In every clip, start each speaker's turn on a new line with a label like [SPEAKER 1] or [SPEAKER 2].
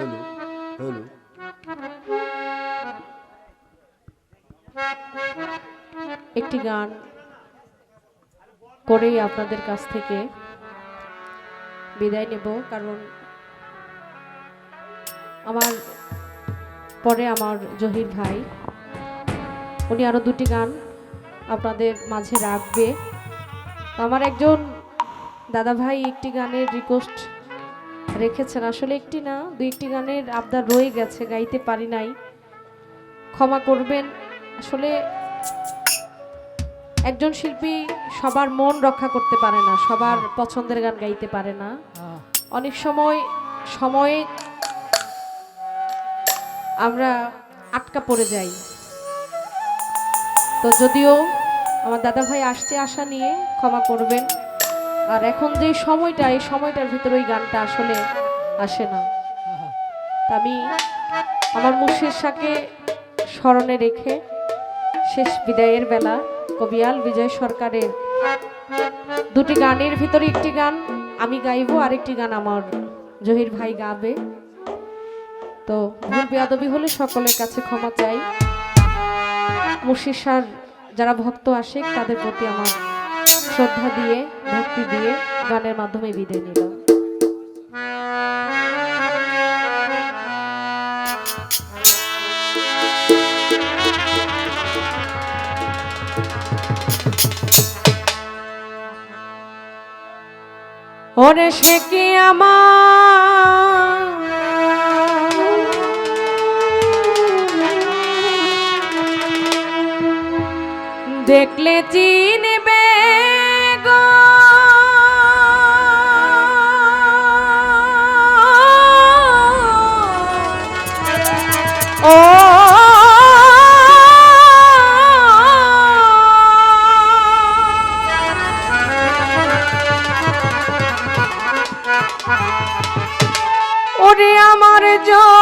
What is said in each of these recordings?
[SPEAKER 1] Hello hello.
[SPEAKER 2] একটি গান করেই আপনাদের কাছ থেকে বিদায় নেব, কারণ আমার, পরে আমার জহির ভাই, উনি আরও দুটি গান আপনাদের মাঝে রাখবে। আমার একজন দাদা ভাই একটি গানের রিকোয়েস্ট রেখেছেন। আসলে একটি না দুই একটি গানের আবদার রয়ে গেছে, গাইতে পারি নাই। ক্ষমা করবেন। আসলে একজন শিল্পী সবার মন রক্ষা করতে পারে না, সবার পছন্দের গান গাইতে পারে না। অনেক সময় সময়ে আমরা আটকা পড়ে যাই। তো যদিও আমার দাদা ভাই আসছে আশা নিয়ে ক্ষমা করবেন। আর এখন যে সময়টা, এই সময়টার ভিতরে ওই গানটা আসলে আসে না। আমি আমার মুর্শিদ শাহকে স্মরণে রেখে শেষ বিদায়ের বেলা কবিয়াল বিজয় সরকারের দুটি গানের ভিতরে একটি গান আমি গাইবো, আরেকটি গান আমার জহির ভাই গাবে। তো ভুল বেয়াদবি হলে সকলের কাছে ক্ষমা চাই। মুর্শিসার যারা ভক্ত আসে, তাদের প্রতি আমার শ্রদ্ধা দিয়ে ভক্তি দিয়ে গানের মাধ্যমে বিদায় নিলাম। ওরে সে কি আমার? দেখলে চিনবে ও ওরে আমার জল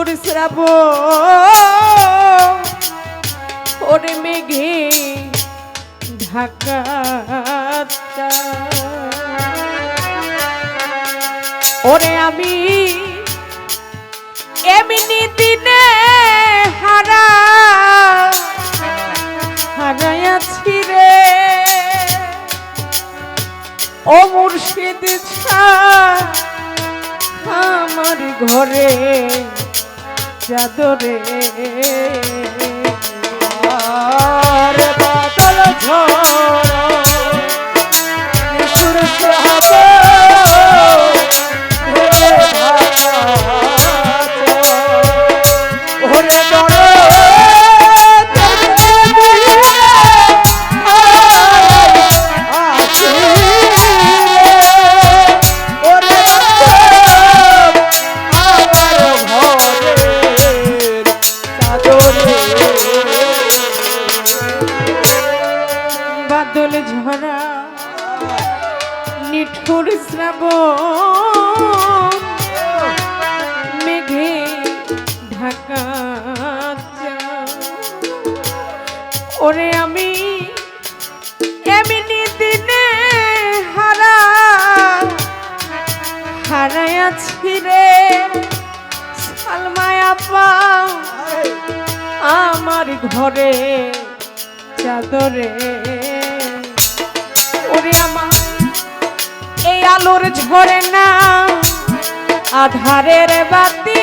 [SPEAKER 2] নিঠুর শ্রাব ওরে মেঘে ঢাকা ওরে আমি এমনি দিনে হারা, হারাইয়াছি রে। ও মুর্শিদ আমার ঘরে চাদরে চাদরে। ওরে আমার এই আলোর ঝরে না আধারের বাতি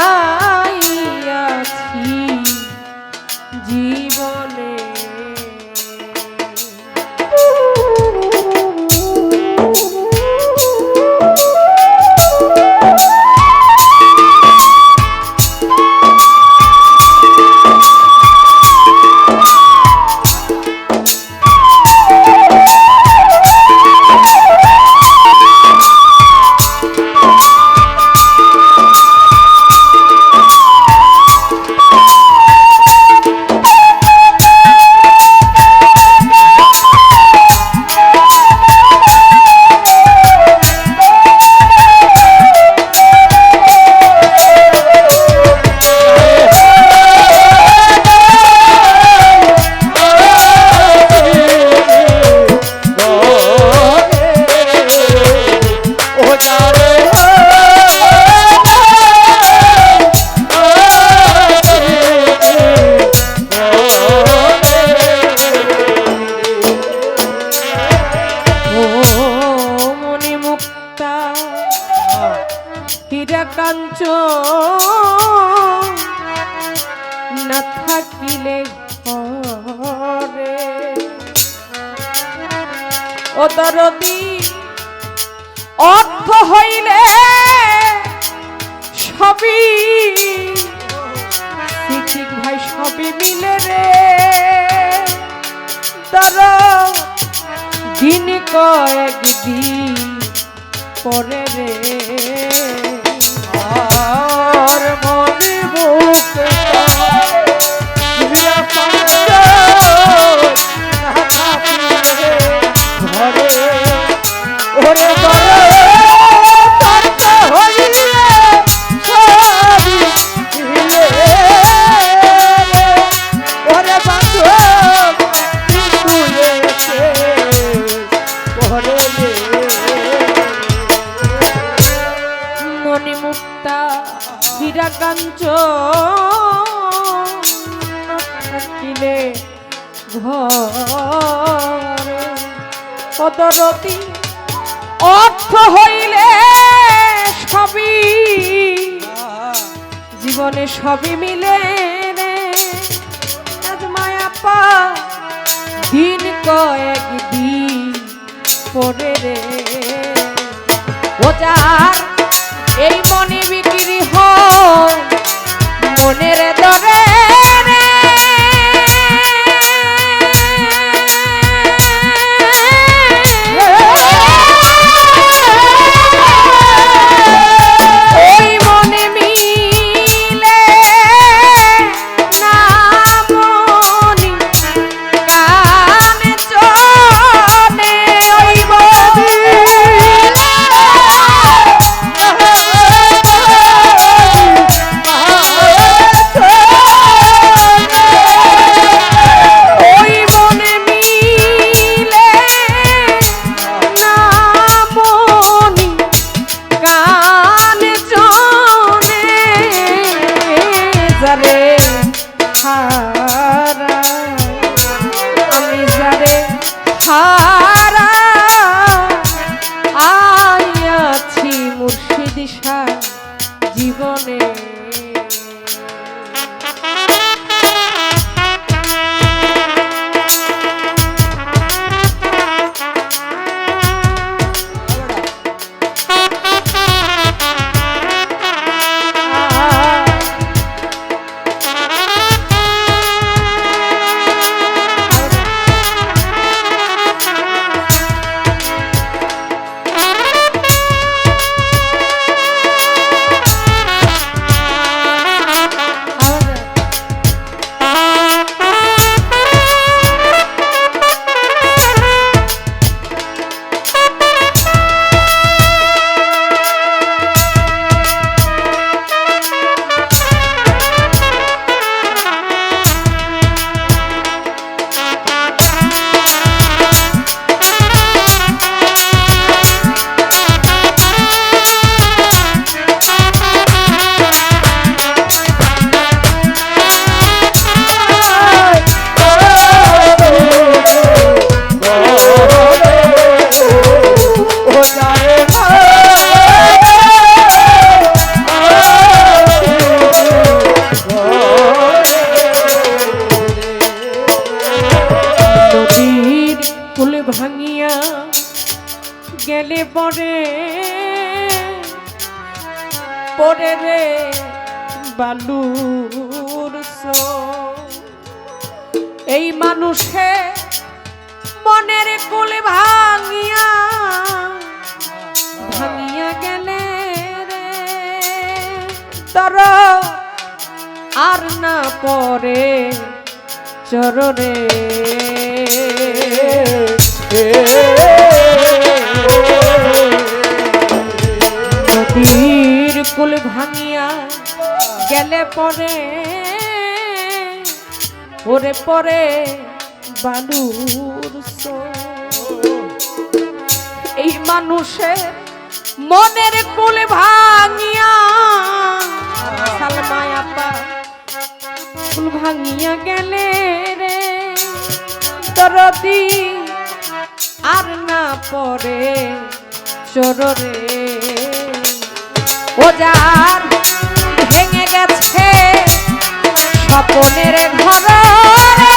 [SPEAKER 2] Ah. ও দরদি অর্থ হইলে সবই ভাই, সবই মিলে রে। দরদ দিন কয়েকদিন পরে রে।
[SPEAKER 1] আর মনে মুক্তা
[SPEAKER 2] কাঞ্চ থাকিলে ঘরে। পদরতি অর্থ হইলে সবই। জীবনে সবই মিলে রে। দিন কয়েক দিন পরে রে। ও এই মনে বিক্রি হয়, মনের দরে ভাঙিয়া গেলে পরে পরে রে বালুর এই মানুষে মনের কুল ভাঙিয়া ভাঙিয়া গেলে রে, তর আর না পরে চররে নদীর কুল ভাঙিয়া গেলে পরে, ওরে পরে বালুর এই মানুষের মনের কুল ভাঙিয়া সালমায় আপা ভাঙিয়া গেলে রে দরদি আর না পরে চোরে ও যার ভেঙে গেছে স্বপনের ঘর।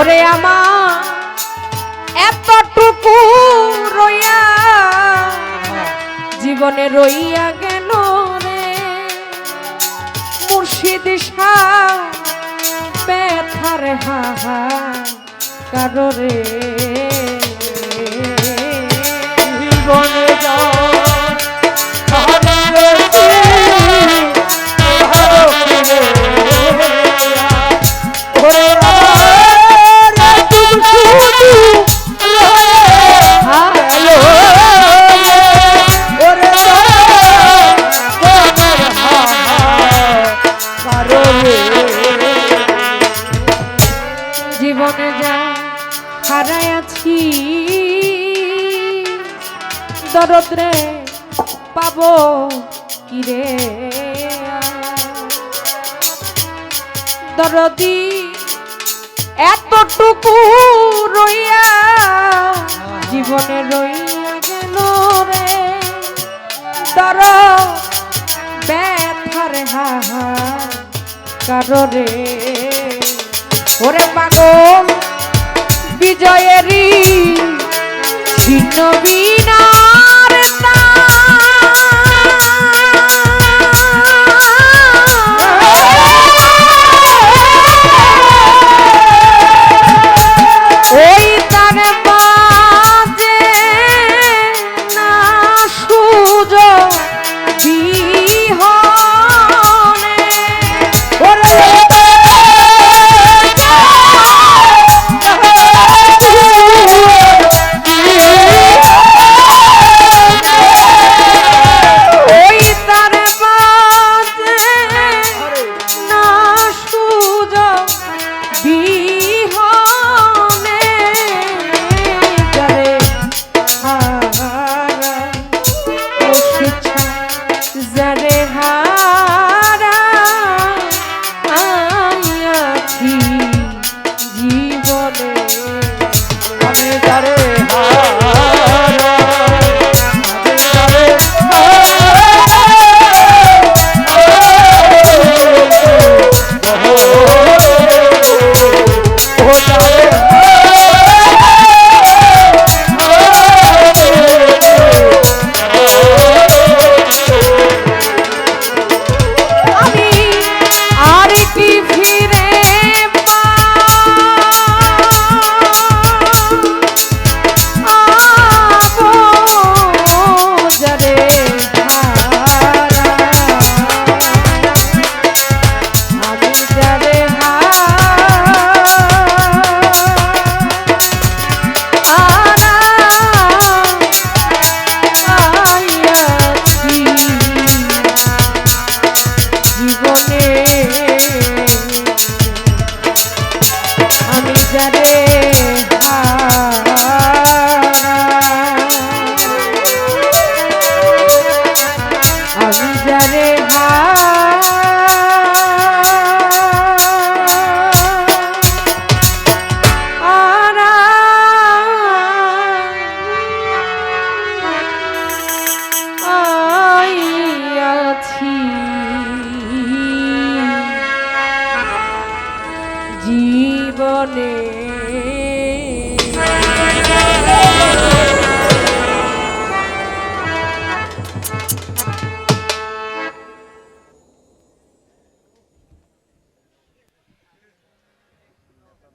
[SPEAKER 2] ওরে আমার এতটুকু রইয়া জীবনে রইয়া গেল রে। মুর্শিদ ব্যথার হাহা কাররে
[SPEAKER 1] জীবনে যাও।
[SPEAKER 2] দরদি এতটুকু রইয়া জীবনে রইয়া গেল রে। দর ব্যথার হাহা কাররে ওরে পাগল, বিজয়েরই ছিন্ন বিনার